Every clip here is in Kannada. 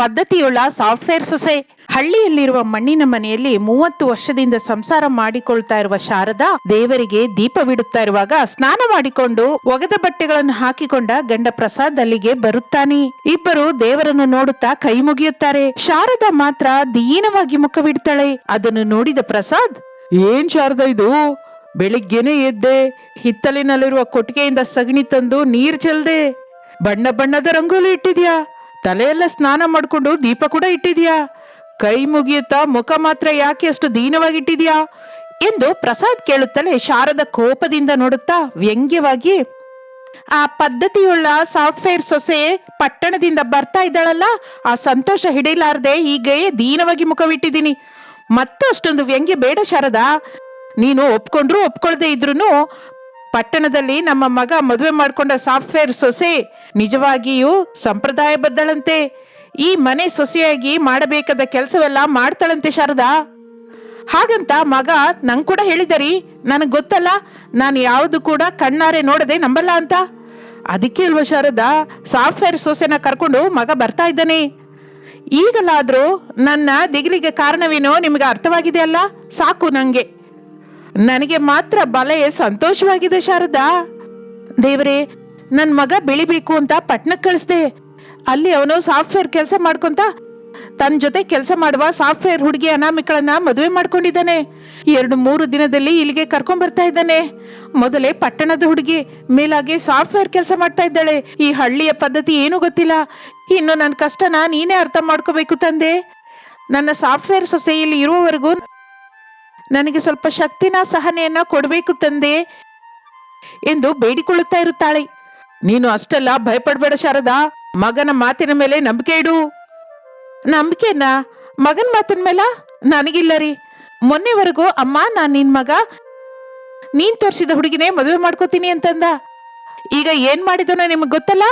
ಪದ್ಧತಿಯುಳ್ಳ ಸಾಫ್ಟ್ವೇರ್ ಸೊಸೆ. ಹಳ್ಳಿಯಲ್ಲಿರುವ ಮಣ್ಣಿನ ಮನೆಯಲ್ಲಿ ಮೂವತ್ತು ವರ್ಷದಿಂದ ಸಂಸಾರ ಮಾಡಿಕೊಳ್ತಾ ಇರುವ ಶಾರದಾ ದೇವರಿಗೆ ದೀಪವಿಡುತ್ತಾ ಇರುವಾಗ ಸ್ನಾನ ಮಾಡಿಕೊಂಡು ಒಗೆದ ಬಟ್ಟೆಗಳನ್ನು ಹಾಕಿಕೊಂಡ ಗಂಡ ಪ್ರಸಾದ್ ಅಲ್ಲಿಗೆ ಬರುತ್ತಾನೆ. ಇಬ್ಬರು ದೇವರನ್ನು ನೋಡುತ್ತಾ ಕೈ ಮುಗಿಯುತ್ತಾರೆ. ಶಾರದಾ ಮಾತ್ರ ದೀನವಾಗಿ ಮುಖವಿಡ್ತಾಳೆ ಅದನ್ನು ನೋಡಿದ ಪ್ರಸಾದ್, ಏನ್ ಶಾರದಾ ಇದು? ಬೆಳಿಗ್ಗೆನೆ ಎದ್ದೆ. ಹಿತ್ತಲಿನಲ್ಲಿರುವ ಕೊಟ್ಟಿಗೆಯಿಂದ ಸಗಣಿ ತಂದು ನೀರ್ ಚೆಲ್ದೆ. ಬಣ್ಣ ಬಣ್ಣದ ರಂಗೋಲಿ ಇಟ್ಟಿದ್ಯಾ? ತಲೆಯೆಲ್ಲ ಸ್ನಾನ ಮಾಡ್ಕೊಂಡು ದೀಪ ಕೂಡ ಇಟ್ಟಿದ್ಯಾ? ಕೈ ಮುಗಿಯುತ್ತಾ ಮುಖ ಮಾತ್ರ ಯಾಕೆ ಅಷ್ಟು ದೀನವಾಗಿಟ್ಟಿದ್ಯಾ? ಎಂದು ಪ್ರಸಾದ್ ಕೇಳುತ್ತಲೇ ಶಾರದ ಕೋಪದಿಂದ ನೋಡುತ್ತಾ ವ್ಯಂಗ್ಯವಾಗಿ, ಆ ಪದ್ಧತಿಯುಳ್ಳ ಸಾಫ್ಟ್ವೇರ್ ಸೊಸೆ ಪಟ್ಟಣದಿಂದ ಬರ್ತಾ ಇದ್ದಾಳಲ್ಲ, ಆ ಸಂತೋಷ ಹಿಡಿಲಾರದೆ ಹೀಗೆ ದೀನವಾಗಿ ಮುಖವಿಟ್ಟಿದ್ದೀನಿ. ಮತ್ತಷ್ಟೊಂದು ವ್ಯಂಗ್ಯ ಬೇಡ ಶಾರದಾ. ನೀನು ಒಪ್ಕೊಂಡ್ರು ಒಪ್ಕೊಳ್ದೆ ಇದ್ರೂ ಪಟ್ಟಣದಲ್ಲಿ ನಮ್ಮ ಮಗ ಮದುವೆ ಮಾಡಿಕೊಂಡ ಸಾಫ್ಟ್ವೇರ್ ಸೊಸೆ ನಿಜವಾಗಿಯೂ ಸಂಪ್ರದಾಯಬದ್ದಳಂತೆ ಈ ಮನೆ ಸೊಸೆಯಾಗಿ ಮಾಡಬೇಕಾದ ಕೆಲಸವೆಲ್ಲ ಮಾಡ್ತಾಳಂತೆ ಶಾರದಾ. ಹಾಗಂತ ಮಗ ನಂಗೆ ಕೂಡ ಹೇಳಿದರಿ, ನನಗೆ ಗೊತ್ತಲ್ಲ, ನಾನು ಯಾವುದು ಕೂಡ ಕಣ್ಣಾರೆ ನೋಡದೆ ನಂಬಲ್ಲ ಅಂತ. ಅದಕ್ಕೆ ಇಲ್ವ ಶಾರದಾ, ಸಾಫ್ಟ್ವೇರ್ ಸೊಸೆನ ಕರ್ಕೊಂಡು ಮಗ ಬರ್ತಾ ಇದ್ದಾನೆ. ಈಗಲಾದರೂ ನನ್ನ ದಿಗಿಲಿಗೆ ಕಾರಣವೇನೋ ನಿಮಗೆ ಅರ್ಥವಾಗಿದೆ ಅಲ್ಲ? ಸಾಕು ನಂಗೆ. ನನಗೆ ಮಾತ್ರ ಬಲೆಯೇ ಸಂತೋಷವಾಗಿದೆ ಶಾರದಾ. ದೇವರೇ ನನ್ನ ಮಗ ಬೆಳಿಬೇಕು ಅಂತ ಪಟ್ಟಣಕ್ಕೆ ಕಳಿಸ್ದೆ. ಅಲ್ಲಿ ಅವನು ಸಾಫ್ಟ್ವೇರ್ ಕೆಲಸ ಮಾಡ್ಕೊಂತ ತನ್ನ ಜೊತೆ ಕೆಲಸ ಮಾಡುವ ಸಾಫ್ಟ್ವೇರ್ ಹುಡುಗಿ ಅನಾಮಿಕಳನ್ನ ಮದುವೆ ಮಾಡ್ಕೊಂಡಿದ್ದಾನೆ. ಎರಡು ಮೂರು ದಿನದಲ್ಲಿ ಇಲ್ಲಿಗೆ ಕರ್ಕೊಂಡ್ ಬರ್ತಾ ಇದ್ದಾನೆ. ಮೊದಲೇ ಪಟ್ಟಣದ ಹುಡುಗಿ ಮೇಲಾಗಿ ಸಾಫ್ಟ್ವೇರ್ ಕೆಲಸ ಮಾಡ್ತಾ ಇದ್ದಾಳೆ. ಈ ಹಳ್ಳಿಯ ಪದ್ಧತಿ ಏನೂ ಗೊತ್ತಿಲ್ಲ. ಇನ್ನು ನನ್ನ ಕಷ್ಟನ ನೀನೇ ಅರ್ಥ ಮಾಡ್ಕೋಬೇಕು ತಂದೆ. ನನ್ನ ಸಾಫ್ಟ್ವೇರ್ ಸೊಸೆಯಲ್ಲಿ ಇರುವವರೆಗೂ ನನಗೆ ಸ್ವಲ್ಪ ಶಕ್ತಿನ ಸಹನೆಯನ್ನ ಕೊಡಬೇಕು ತಂದೆ ಎಂದು ಬೇಡಿಕೊಳ್ಳುತ್ತಾ ಇರುತ್ತಾಳೆ. ನೀನು ಅಷ್ಟೆಲ್ಲ ಭಯಪಡಬೇಡ ಶಾರದಾ, ಮಗನ ಮಾತಿನ ಮೇಲೆ ನಂಬಿಕೆ ಇಡು. ನಂಬಿಕೆನ ಮಗನ ಮಾತಿನ ಮೇಲ ನನಗಿಲ್ಲ ರೀ. ಮೊನ್ನೆವರೆಗೂ ಅಮ್ಮ, ನಾನು ನಿನ್ ಮಗ, ನೀನ್ ತೋರಿಸಿದ ಹುಡುಗಿನೇ ಮದುವೆ ಮಾಡ್ಕೋತೀನಿ ಅಂತಂದ. ಈಗ ಏನ್ ಮಾಡಿದನೋ ನಿಮಗೆ ಗೊತ್ತಲ್ಲ?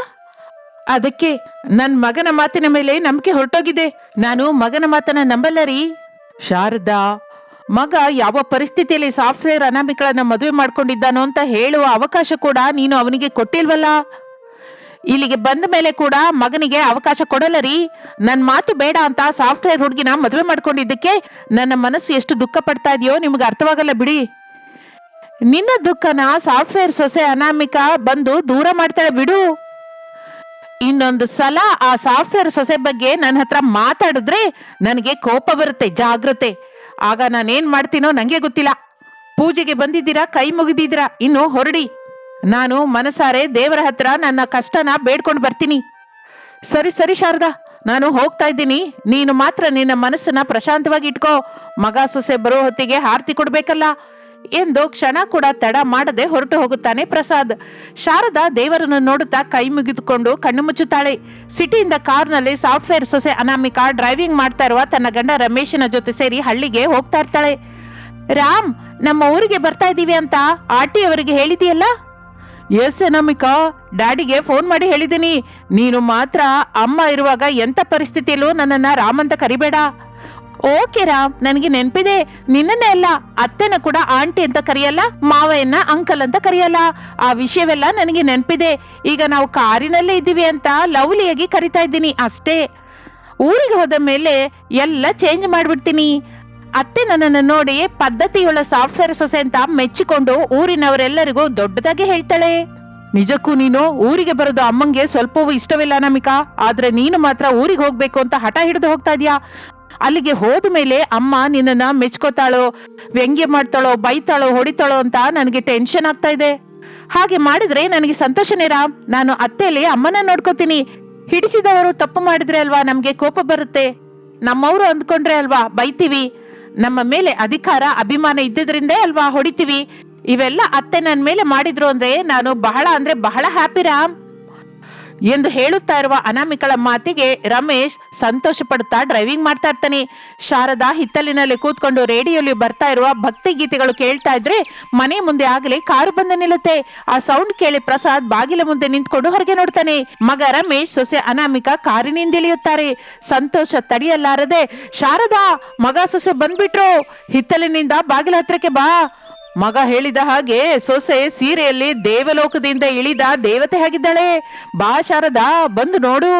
ಅದಕ್ಕೆ ನನ್ನ ಮಗನ ಮಾತಿನ ಮೇಲೆ ನಂಬಿಕೆ ಹೊರಟೋಗಿದೆ. ನಾನು ಮಗನ ಮಾತನ್ನ ನಂಬಲ್ಲ ರೀ. ಶಾರದಾ. ಮಗ ಯಾವ ಪರಿಸ್ಥಿತಿಯಲ್ಲಿ ಸಾಫ್ಟ್ವೇರ್ ಅನಾಮಿಕಳನ್ನ ಮದುವೆ ಮಾಡ್ಕೊಂಡಿದ್ದಾನೋ ಅಂತ ಹೇಳುವ ಅವಕಾಶ ಕೂಡ ನೀನು ಅವನಿಗೆ ಕೊಟ್ಟಿಲ್ವಲ್ಲ? ಇಲ್ಲಿಗೆ ಬಂದ ಮೇಲೆ ಕೂಡ ಮಗನಿಗೆ ಅವಕಾಶ ಕೊಡಲ್ಲ ರೀ. ನನ್ನ ಮಾತು ಬೇಡ ಅಂತ ಸಾಫ್ಟ್ವೇರ್ ಹುಡುಗಿನ ಮದುವೆ ಮಾಡ್ಕೊಂಡಿದ್ದಕ್ಕೆ ನನ್ನ ಮನಸ್ಸು ಎಷ್ಟು ದುಃಖ ಪಡ್ತಾ ಇದೆಯೋ ನಿಮ್ಗೆ ಅರ್ಥವಾಗಲ್ಲ ಬಿಡಿ. ನಿನ್ನ ದುಃಖನ ಸಾಫ್ಟ್ವೇರ್ ಸೊಸೆ ಅನಾಮಿಕ ಬಂದು ದೂರ ಮಾಡ್ತಾಳೆ ಬಿಡು. ಇನ್ನೊಂದು ಸಲ ಆ ಸಾಫ್ಟ್ವೇರ್ ಸೊಸೆ ಬಗ್ಗೆ ನನ್ನ ಹತ್ರ ಮಾತಾಡಿದ್ರೆ ನನಗೆ ಕೋಪ ಬರುತ್ತೆ, ಜಾಗ್ರತೆ. ಆಗ ನಾನೇನ್ ಮಾಡ್ತೀನೋ ನಂಗೆ ಗೊತ್ತಿಲ್ಲ. ಪೂಜೆಗೆ ಬಂದಿದ್ದೀರಾ, ಕೈ ಮುಗಿದಿದ್ದೀರಾ, ಇನ್ನು ಹೊರಡಿ. ನಾನು ಮನಸಾರೆ ದೇವರ ಹತ್ರ ನನ್ನ ಕಷ್ಟನ ಬೇಡ್ಕೊಂಡು ಬರ್ತೀನಿ. ಸರಿ ಸರಿ ಶಾರದಾ, ನಾನು ಹೋಗ್ತಾ ಇದ್ದೀನಿ. ನೀನು ಮಾತ್ರ ನಿನ್ನ ಮನಸ್ಸನ್ನ ಪ್ರಶಾಂತವಾಗಿ ಇಟ್ಕೋ. ಮಗ ಸೊಸೆ ಬರೋ ಹೊತ್ತಿಗೆ ಹಾರತಿ ಕೊಡ್ಬೇಕಲ್ಲ. ಎಂದು ಕ್ಷಣ ಕೂಡ ತಡ ಮಾಡದೆ ಹೊರಟು ಹೋಗುತ್ತಾನೆ ಪ್ರಸಾದ್. ಶಾರದಾ ದೇವರನ್ನು ನೋಡುತ್ತಾ ಕೈ ಮುಗಿದುಕೊಂಡು ಕಣ್ಣು ಮುಚ್ಚುತ್ತಾಳೆ. ಸಿಟಿಯಿಂದ ಕಾರ್ನಲ್ಲಿ ಸಾಫ್ಟ್ವೇರ್ ಸೊಸೆ ಅನಾಮಿಕಾ ಡ್ರೈವಿಂಗ್ ಮಾಡ್ತಾ ಇರುವ ತನ್ನ ಗಂಡ ರಮೇಶನ ಜೊತೆ ಸೇರಿ ಹಳ್ಳಿಗೆ ಹೋಗ್ತಾ ಇರ್ತಾಳೆ. ರಾಮ್, ನಮ್ಮ ಊರಿಗೆ ಬರ್ತಾ ಇದ್ದೀವಿ ಅಂತ ಆಟಿ ಅವರಿಗೆ ಹೇಳಿದೆಯಲ್ಲ ಎಸ್ ಅನಾಮಿಕಾ, ಡ್ಯಾಡಿಗೆ ಫೋನ್ ಮಾಡಿ ಹೇಳಿದ್ದೀನಿ. ನೀನು ಮಾತ್ರ ಅಮ್ಮ ಇರುವಾಗ ಎಂತ ಪರಿಸ್ಥಿತಿಯಲ್ಲೂ ನನ್ನನ್ನ ರಾಮ್ ಅಂತ ಕರಿಬೇಡ. ಓಕೆ ರಾಮ್, ನನಗೆ ನೆನಪಿದೆ. ನಿನ್ನನ್ನೇ ಅಲ್ಲ, ಅತ್ತೆನ ಕೂಡ ಆಂಟಿ ಅಂತ ಕರೆಯಲ್ಲ, ಮಾವಯ್ಯನ ಅಂಕಲ್ ಅಂತ ಕರೆಯಲ್ಲ. ಆ ವಿಷಯವೆಲ್ಲ ನನಗೆ ನೆನಪಿದೆ. ಈಗ ನಾವು ಕಾರಿನಲ್ಲೇ ಇದ್ದೀವಿ ಅಂತ ಲವ್ಲಿಯಾಗಿ ಕರಿತಾ ಇದ್ದೀನಿ ಅಷ್ಟೇ. ಊರಿಗೆ ಹೋದ ಮೇಲೆ ಎಲ್ಲ ಚೇಂಜ್ ಮಾಡಿಬಿಡ್ತೀನಿ. ಅತ್ತೆ ನನ್ನನ್ನು ನೋಡಿ ಪದ್ಧತಿಯುಳ್ಳ ಸಾಫ್ಟ್ವೇರ್ ಸೊಸೆ ಅಂತ ಮೆಚ್ಚಿಕೊಂಡು ಊರಿನವರೆಲ್ಲರಿಗೂ ದೊಡ್ಡದಾಗಿ ಹೇಳ್ತಾಳೆ. ನಿಜಕ್ಕೂ ನೀನು ಊರಿಗೆ ಬರೋದು ಅಮ್ಮಂಗೆ ಸ್ವಲ್ಪವೂ ಇಷ್ಟವಿಲ್ಲ ನಮಿಕಾ. ಆದ್ರೆ ನೀನು ಮಾತ್ರ ಊರಿಗೆ ಹೋಗ್ಬೇಕು ಅಂತ ಹಠ ಹಿಡಿದು ಹೋಗ್ತಾ ಇದೀಯಾ? ಅಲ್ಲಿಗೆ ಹೋದ ಮೇಲೆ ಅಮ್ಮ ನಿನ್ನನ್ನು ಮೆಚ್ಕೋತಾಳೋ, ವ್ಯಂಗ್ಯ ಮಾಡ್ತಾಳೋ, ಬೈತಾಳೋ, ಹೊಡಿತಾಳೋ ಅಂತ ನನಗೆ ಟೆನ್ಷನ್ ಆಗ್ತಾ ಇದೆ. ಹಾಗೆ ಮಾಡಿದ್ರೆ ನನಗೆ ಸಂತೋಷನೇ ರಾಮ್ ನಾನು ಅತ್ತೆಯಲ್ಲಿ ಅಮ್ಮನ ನೋಡ್ಕೋತೀನಿ. ಹಿಡಿಸಿದವರು ತಪ್ಪು ಮಾಡಿದ್ರೆ ಅಲ್ವಾ ನಮಗೆ ಕೋಪ ಬರುತ್ತೆ. ನಮ್ಮವರು ಅಂದ್ಕೊಂಡ್ರೆ ಅಲ್ವಾ, ಬೈತೀವಿ. ನಮ್ಮ ಮೇಲೆ ಅಧಿಕಾರ, ಅಭಿಮಾನ ಇದ್ದಿದ್ರಿಂದೇ ಅಲ್ವಾ ಹೊಡಿತೀವಿ. ಇವೆಲ್ಲ ಅತ್ತೆ ನನ್ನ ಮೇಲೆ ಮಾಡಿದ್ರು ಅಂದ್ರೆ ನಾನು ಬಹಳ ಅಂದ್ರೆ ಬಹಳ ಹ್ಯಾಪಿ ರಾಮ್ ಎಂದು ಹೇಳುತ್ತಾ ಇರುವ ಅನಾಮಿಕಳ ಮಾತಿಗೆ ರಮೇಶ್ ಸಂತೋಷ ಪಡುತ್ತಾ ಡ್ರೈವಿಂಗ್ ಮಾಡ್ತಾ ಇರ್ತಾನೆ. ಶಾರದಾ ಹಿತ್ತಲಿನಲ್ಲಿ ಕೂತ್ಕೊಂಡು ರೇಡಿಯೋಲಿ ಬರ್ತಾ ಇರುವ ಭಕ್ತಿ ಗೀತೆಗಳು ಕೇಳ್ತಾ ಇದ್ರೆ ಮನೆ ಮುಂದೆ ಆಗಲೇ ಕಾರು ಬಂದು ನಿಲ್ಲುತ್ತೆ. ಆ ಸೌಂಡ್ ಕೇಳಿ ಪ್ರಸಾದ್ ಬಾಗಿಲ ಮುಂದೆ ನಿಂತ್ಕೊಂಡು ಹೊರಗೆ ನೋಡ್ತಾನೆ. ಮಗ ರಮೇಶ್ ಸೊಸೆ ಅನಾಮಿಕ ಕಾರಿನಿಂದ ಇಳಿಯುತ್ತಾರೆ. ಸಂತೋಷ ತಡೆಯಲಾರದೆ ಶಾರದಾ, ಮಗ ಸೊಸೆ ಬಂದ್ಬಿಟ್ರು. ಹಿತ್ತಲಿನಿಂದ ಬಾಗಿಲ ಹತ್ರಕ್ಕೆ ಬಾ. ಮಗ ಹೇಳಿದ ಹಾಗೆ ಸೊಸೆ ಸೀರೆಯಲ್ಲಿ ದೇವಲೋಕದಿಂದ ಇಳಿದ ದೇವತೆ ಆಗಿದ್ದಾಳೆ. ಬಾ ಶಾರದಾ ಬಂದು ನೋಡು.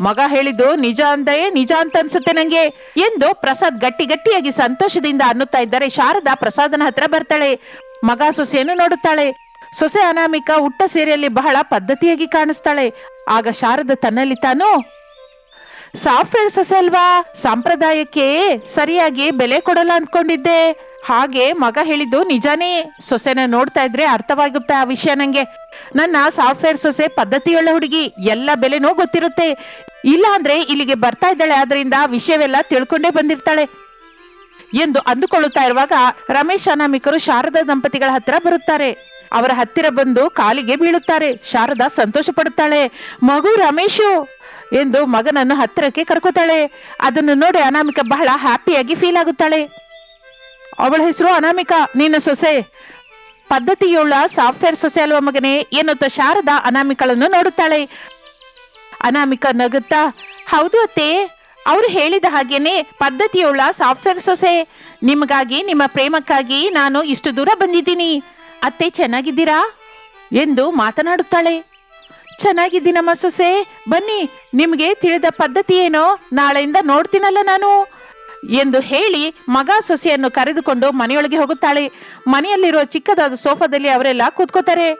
ಮಗ ಹೇಳಿದ್ದು ನಿಜ ಅಂದೇ ನಿಜ ಅಂತ ಅನ್ಸುತ್ತೆ ನಂಗೆ. ಎಂದು ಪ್ರಸಾದ್ ಗಟ್ಟಿ ಗಟ್ಟಿಯಾಗಿ ಸಂತೋಷದಿಂದ ಅನ್ನುತ್ತಾ ಇದ್ದಾರೆ ಶಾರದಾ ಪ್ರಸಾದನ ಹತ್ರ ಬರ್ತಾಳೆ. ಮಗ ಸೊಸೆಯನ್ನು ನೋಡುತ್ತಾಳೆ. ಸೊಸೆ ಅನಾಮಿಕ ಉಟ್ಟ ಸೀರೆಯಲ್ಲಿ ಬಹಳ ಪದ್ಧತಿಯಾಗಿ ಕಾಣಿಸ್ತಾಳೆ. ಆಗ ಶಾರದ ತನ್ನಲ್ಲಿ ತಾನು, ಸಾಫ್ಟ್ವೇರ್ ಸೊಸೆ ಅಲ್ವಾ? ಸಂಪ್ರದಾಯಕ್ಕೆ ಸರಿಯಾಗಿ ಬೆಲೆ ಕೊಡಲ್ಲ ಅಂದ್ಕೊಂಡಿದ್ದೆ. ಹಾಗೆ ಮಗ ಹೇಳಿದ್ದು ನಿಜಾನೇ ಸೊಸೆನ ನೋಡ್ತಾ ಇದ್ರೆ ಅರ್ಥವಾಗುತ್ತೆ ಆ ವಿಷಯ ನಂಗೆ. ನನ್ನ ಸಾಫ್ಟ್ವೇರ್ ಸೊಸೆ ಪದ್ಧತಿಯುಳ್ಳ ಹುಡುಗಿ, ಎಲ್ಲ ಬೆಲೆನೋ ಗೊತ್ತಿರುತ್ತೆ. ಇಲ್ಲ ಅಂದ್ರೆ ಇಲ್ಲಿಗೆ ಬರ್ತಾ ಇದ್ದಾಳೆ, ಆದ್ರಿಂದ ವಿಷಯವೆಲ್ಲ ತಿಳ್ಕೊಂಡೇ ಬಂದಿರ್ತಾಳೆ. ಎಂದು ಅಂದುಕೊಳ್ಳುತ್ತಾ ಇರುವಾಗ ರಮೇಶ್ ಅನಾಮಿಕರು ಶಾರದಾ ದಂಪತಿಗಳ ಹತ್ತಿರ ಬರುತ್ತಾರೆ. ಅವರ ಹತ್ತಿರ ಬಂದು ಕಾಲಿಗೆ ಬೀಳುತ್ತಾರೆ. ಶಾರದಾ ಸಂತೋಷ ಪಡುತ್ತಾಳೆ ಮಗು ರಮೇಶು ಎಂದು ಮಗನನ್ನು ಹತ್ತಿರಕ್ಕೆ ಕರ್ಕೋತಾಳೆ. ಅದನ್ನು ನೋಡಿ ಅನಾಮಿಕ ಬಹಳ ಹ್ಯಾಪಿಯಾಗಿ ಫೀಲ್ ಆಗುತ್ತಾಳೆ. ಅವಳ ಹೆಸರು ಅನಾಮಿಕಾ, ನಿನ್ನ ಸೊಸೆ. ಪದ್ಧತಿಯುಳ್ಳ ಸಾಫ್ಟ್ವೇರ್ ಸೊಸೆ ಅಲ್ವ ಮಗನೇ? ಎನ್ನುತ್ತಾ ಶಾರದಾ ಅನಾಮಿಕಳನ್ನು ನೋಡುತ್ತಾಳೆ. ಅನಾಮಿಕ ನಗುತ್ತಾ, ಹೌದು ಅತ್ತೆ, ಅವರು ಹೇಳಿದ ಹಾಗೇನೆ ಪದ್ಧತಿಯುಳ್ಳ ಸಾಫ್ಟ್ವೇರ್ ಸೊಸೆ. ನಿಮಗಾಗಿ, ನಿಮ್ಮ ಪ್ರೇಮಕ್ಕಾಗಿ ನಾನು ಇಷ್ಟು ದೂರ ಬಂದಿದ್ದೀನಿ. ಅತ್ತೆ, ಚೆನ್ನಾಗಿದ್ದೀರಾ? ಎಂದು ಮಾತನಾಡುತ್ತಾಳೆ. ಚೆನ್ನಾಗಿದ್ದೀನಮ್ಮ ಸೊಸೆ. ಬನ್ನಿ, ನಿಮಗೆ ತಿಳಿದ ಪದ್ಧತಿ ಏನೋ ನಾಳೆಯಿಂದ ನೋಡ್ತೀನಲ್ಲ ನಾನು. ಎಂದು ಹೇಳಿ ಮಗ ಸೊಸೆಯನ್ನು ಕರೆದುಕೊಂಡು ಮನೆಯೊಳಗೆ ಹೋಗುತ್ತಾಳೆ. ಮನೆಯಲ್ಲಿರುವ ಚಿಕ್ಕದಾದ ಸೋಫಾದಲ್ಲಿ ಅವರೆಲ್ಲ ಕೂತ್ಕೋತಾರೆ.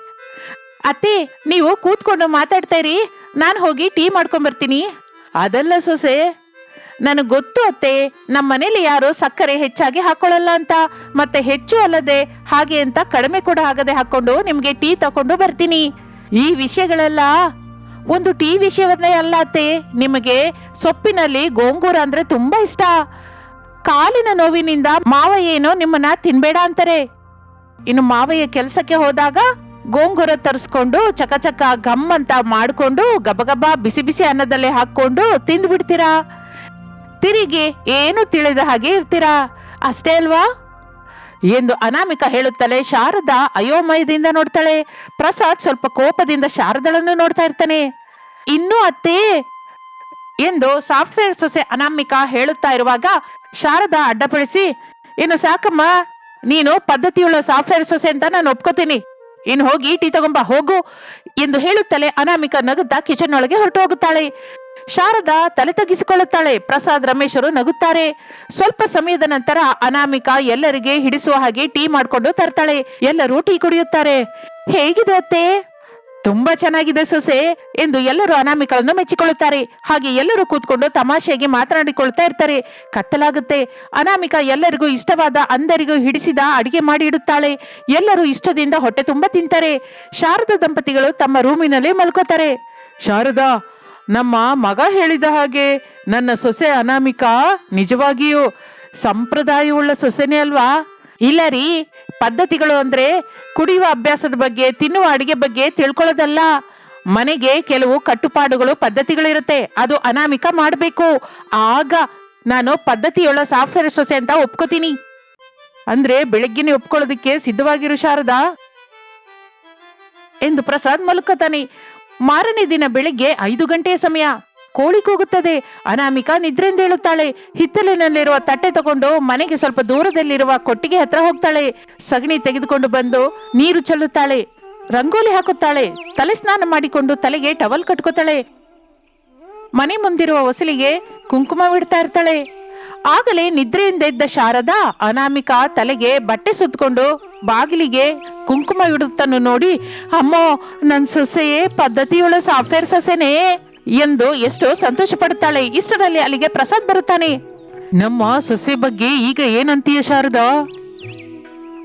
ಅತ್ತೆ, ನೀವು ಕೂತ್ಕೊಂಡು ಮಾತಾಡ್ತಾ ಇರಿ ನಾನು ಹೋಗಿ ಟೀ ಮಾಡ್ಕೊಂಡ್ ಬರ್ತೀನಿ ಅದಲ್ಲ ಸೊಸೆ. ನನಗೆ ಗೊತ್ತು ಅತ್ತೆ. ನಮ್ಮ ಮನೇಲಿ ಯಾರು ಸಕ್ಕರೆ ಹೆಚ್ಚಾಗಿ ಹಾಕೊಳ್ಳಲ್ಲ ಅಂತ. ಮತ್ತೆ ಹೆಚ್ಚು ಅಲ್ಲದೆ ಹಾಗೆ ಅಂತ ಕಡಿಮೆ ಕೂಡ ಆಗದೆ ಹಾಕೊಂಡು ನಿಮಗೆ ಟೀ ತಕೊಂಡು ಬರ್ತೀನಿ. ಈ ವಿಷಯಗಳೆಲ್ಲ. ಒಂದು ಟೀ ವಿಷಯವನ್ನೇ ಅಲ್ಲ ಅತ್ತೆ. ನಿಮಗೆ ಸೊಪ್ಪಿನಲ್ಲಿ ಗೋಂಗೂರ ಅಂದ್ರೆ ತುಂಬಾ ಇಷ್ಟ. ಕಾಲಿನ ನೋವಿನಿಂದ ಮಾವ ಏನೋ ನಿಮ್ಮನ್ನ ತಿನ್ಬೇಡ ಅಂತಾರೆ. ಇನ್ನು ಮಾವಯ್ಯ ಕೆಲಸಕ್ಕೆ ಹೋದಾಗ ಗೋಂಗೂರ ತರಿಸ್ಕೊಂಡು ಚಕ ಚಕ ಗಮ್ ಅಂತ ಮಾಡ್ಕೊಂಡು ಗಬಗಬ ಬಿಸಿ ಬಿಸಿ ಅನ್ನದಲ್ಲೇ ಹಾಕೊಂಡು ತಿಂದು ಬಿಡ್ತೀರಾ ತಿರುಗಿ ಏನು ತಿಳಿದ ಹಾಗೆ ಇರ್ತೀರಾ? ಅಷ್ಟೇ ಅಲ್ವಾ? ಎಂದು ಅನಾಮಿಕ ಹೇಳುತ್ತಲೇ ಶಾರದಾ ಅಯೋಮಯದಿಂದ ನೋಡ್ತಾಳೆ. ಪ್ರಸಾದ್ ಸ್ವಲ್ಪ ಕೋಪದಿಂದ ಶಾರದಳನ್ನು ನೋಡ್ತಾ ಇರ್ತಾನೆ. ಇನ್ನೂ ಅತ್ತೆ ಎಂದು ಸಾಫ್ಟ್ವೇರ್ ಸೊಸೆ ಅನಾಮಿಕ ಹೇಳುತ್ತಾ ಇರುವಾಗ ಶಾರದಾ ಅಡ್ಡಪಡಿಸಿ, ಇನ್ನು ಸಾಕಮ್ಮ, ನೀನು ಪದ್ಧತಿಯುಳ್ಳ ಸಾಫ್ಟ್ವೇರ್ ಸೊಸೆ ಅಂತ ನಾನು ಒಪ್ಕೋತೀನಿ. ಇನ್ನು ಹೋಗಿ ಟೀ ತಗೊಂಬ, ಹೋಗು, ಎಂದು ಹೇಳುತ್ತಲೇ ಅನಾಮಿಕ ನಗುತ್ತಾ ಕಿಚನ್ ಒಳಗೆ ಹೊರಟು ಹೋಗುತ್ತಾಳೆ ಶಾರದಾ ತಲೆ ತಗ್ಗಿಸಿಕೊಳ್ಳುತ್ತಾಳೆ. ಪ್ರಸಾದ್ ರಮೇಶರು ನಗುತ್ತಾರೆ. ಸ್ವಲ್ಪ ಸಮಯದ ನಂತರ ಅನಾಮಿಕ ಎಲ್ಲರಿಗೆ ಹಿಡಿಸುವ ಹಾಗೆ ಟೀ ಮಾಡಿಕೊಂಡು ತರ್ತಾಳೆ. ಎಲ್ಲರೂ ಟೀ ಕುಡಿಯುತ್ತಾರೆ. ಹೇಗಿದೆ ಅತ್ತೆ? ತುಂಬಾ ಚೆನ್ನಾಗಿದೆ ಸೊಸೆ ಎಂದು ಎಲ್ಲರೂ ಅನಾಮಿಕಳನ್ನು ಮೆಚ್ಚಿಕೊಳ್ಳುತ್ತಾರೆ. ಹಾಗೆ ಎಲ್ಲರೂ ಕೂತ್ಕೊಂಡು ತಮಾಷೆಗೆ ಮಾತನಾಡಿಕೊಳ್ತಾ ಇರ್ತಾರೆ. ಕತ್ತಲಾಗುತ್ತೆ. ಅನಾಮಿಕ ಎಲ್ಲರಿಗೂ ಇಷ್ಟವಾದ ಅಂದರಿಗೂ ಹಿಡಿಸಿದ ಅಡಿಗೆ ಮಾಡಿ ಇಡುತ್ತಾಳೆ ಎಲ್ಲರೂ ಇಷ್ಟದಿಂದ ಹೊಟ್ಟೆ ತುಂಬಾ ತಿಂತಾರೆ. ಶಾರದ ದಂಪತಿಗಳು ತಮ್ಮ ರೂಮಿನಲ್ಲಿ ಮಲ್ಕೋತಾರೆ. ಶಾರದ, ನಮ್ಮ ಮಗ ಹೇಳಿದ ಹಾಗೆ ನನ್ನ ಸೊಸೆ ಅನಾಮಿಕಾ ನಿಜವಾಗಿಯೂ ಸಂಪ್ರದಾಯವುಳ್ಳ ಸೊಸೆನೇ ಅಲ್ವಾ? ಇಲ್ಲ ರೀ ಪದ್ಧತಿಗಳು ಅಂದ್ರೆ ಕುಡಿಯುವ ಅಭ್ಯಾಸದ ಬಗ್ಗೆ, ತಿನ್ನುವ ಅಡುಗೆ ಬಗ್ಗೆ ತಿಳ್ಕೊಳ್ಳೋದಲ್ಲ. ಮನೆಗೆ ಕೆಲವು ಕಟ್ಟುಪಾಡುಗಳು ಪದ್ಧತಿಗಳಿರುತ್ತೆ ಅದು ಅನಾಮಿಕ ಮಾಡಬೇಕು. ಆಗ ನಾನು ಪದ್ಧತಿಯೊಳ ಸಾಫ್ಟ್ವೇರ್ ಸೊಸೆ ಅಂತ ಒಪ್ಕೋತೀನಿ. ಅಂದ್ರೆ ಬೆಳಗ್ಗೆನೆ ಒಪ್ಕೊಳ್ಳೋದಕ್ಕೆ ಸಿದ್ಧವಾಗಿರು ಶಾರದಾ. ಎಂದು ಪ್ರಸಾದ್ ಮಲ್ಕೋತಾನೆ. ಮಾರನೇ ದಿನ ಬೆಳಿಗ್ಗೆ ಐದು ಗಂಟೆಯ ಸಮಯ. ಕೋಳಿ ಕೂಗುತ್ತದೆ. ಅನಾಮಿಕ ನಿದ್ರೆಯಿಂದ ಹೇಳುತ್ತಾಳೆ ಹಿತ್ತಲಿನಲ್ಲಿರುವ ತಟ್ಟೆ ತಗೊಂಡು ಮನೆಗೆ ಸ್ವಲ್ಪ ದೂರದಲ್ಲಿರುವ ಕೊಟ್ಟಿಗೆ ಹತ್ರ ಹೋಗ್ತಾಳೆ. ಸಗಣಿ ತೆಗೆದುಕೊಂಡು ಬಂದು ನೀರು ಚೆಲ್ಲುತ್ತಾಳೆ. ರಂಗೋಲಿ ಹಾಕುತ್ತಾಳೆ. ತಲೆ ಸ್ನಾನ ಮಾಡಿಕೊಂಡು ತಲೆಗೆ ಟವಲ್ ಕಟ್ಕೋತಾಳೆ. ಮನೆ ಮುಂದಿರುವ ಹೊಸಲಿಗೆ ಕುಂಕುಮವಿಡ್ತಾ ಇರ್ತಾಳೆ. ಆಗಲೇ ನಿದ್ರೆಯಿಂದ ಇದ್ದ ಶಾರದಾ ಅನಾಮಿಕಾ ತಲೆಗೆ ಬಟ್ಟೆ ಸುತ್ತಕೊಂಡು ಬಾಗಿಲಿಗೆ ಕುಂಕುಮ ಇಡುತ್ತನ್ನು ನೋಡಿ, ಅಮ್ಮೋ ನನ್ನ ಸೊಸೆಯೇ ಪದ್ಧತಿಯೊಳ ಸಾಫ್ಟ್ವೇರ್ ಸೊಸೆನೇ. ಎಂದು ಎಷ್ಟೋ ಸಂತೋಷ ಪಡುತ್ತಾಳೆ ಇಷ್ಟರಲ್ಲಿ ಅಲ್ಲಿಗೆ ಪ್ರಸಾದ್ ಬರುತ್ತಾನೆ. ನಮ್ಮ ಸೊಸೆ ಬಗ್ಗೆ ಈಗ ಏನಂತೀಯ ಶಾರದ?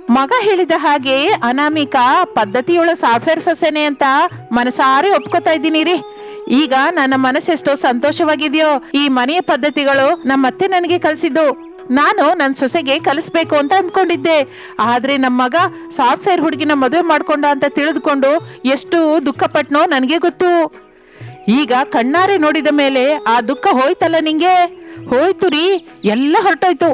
ಮಗ ಹೇಳಿದ ಹಾಗೆ ಅನಾಮಿಕ ಪದ್ಧತಿಯೊಳ ಸಾಫ್ಟ್ವೇರ್ ಸೊಸೆನೆ ಅಂತ ಮನಸಾರೆ ಒಪ್ಕೋತಾ ಇದ್ದೀನಿ ರೀ ಈಗ ನನ್ನ ಮನಸ್ಸೆಷ್ಟೋ ಸಂತೋಷವಾಗಿದೆಯೋ ಈ ಮನೆಯ ಪದ್ಧತಿಗಳು ನಮ್ಮತ್ತೆ ನನಗೆ ಕಲಿಸಿದ್ದು. ನಾನು ನನ್ನ ಸೊಸೆಗೆ ಕಲಿಸ್ಬೇಕು ಅಂತ ಅಂದ್ಕೊಂಡಿದ್ದೆ. ಆದ್ರೆ ನಮ್ಮ ಮಗ ಸಾಫ್ಟ್ವೇರ್ ಹುಡುಗಿನ ಮದುವೆ ಮಾಡ್ಕೊಂಡ ಅಂತ ತಿಳಿದುಕೊಂಡು ಎಷ್ಟು ದುಃಖಪಟ್ನೋ ನನಗೆ ಗೊತ್ತು. ಈಗ ಕಣ್ಣಾರೆ ನೋಡಿದ ಮೇಲೆ ಆ ದುಃಖ ಹೋಯ್ತಲ್ಲ ನಿಂಗೆ? ಹೋಯ್ತು ರೀ, ಎಲ್ಲ ಹೊರಟೋಯ್ತು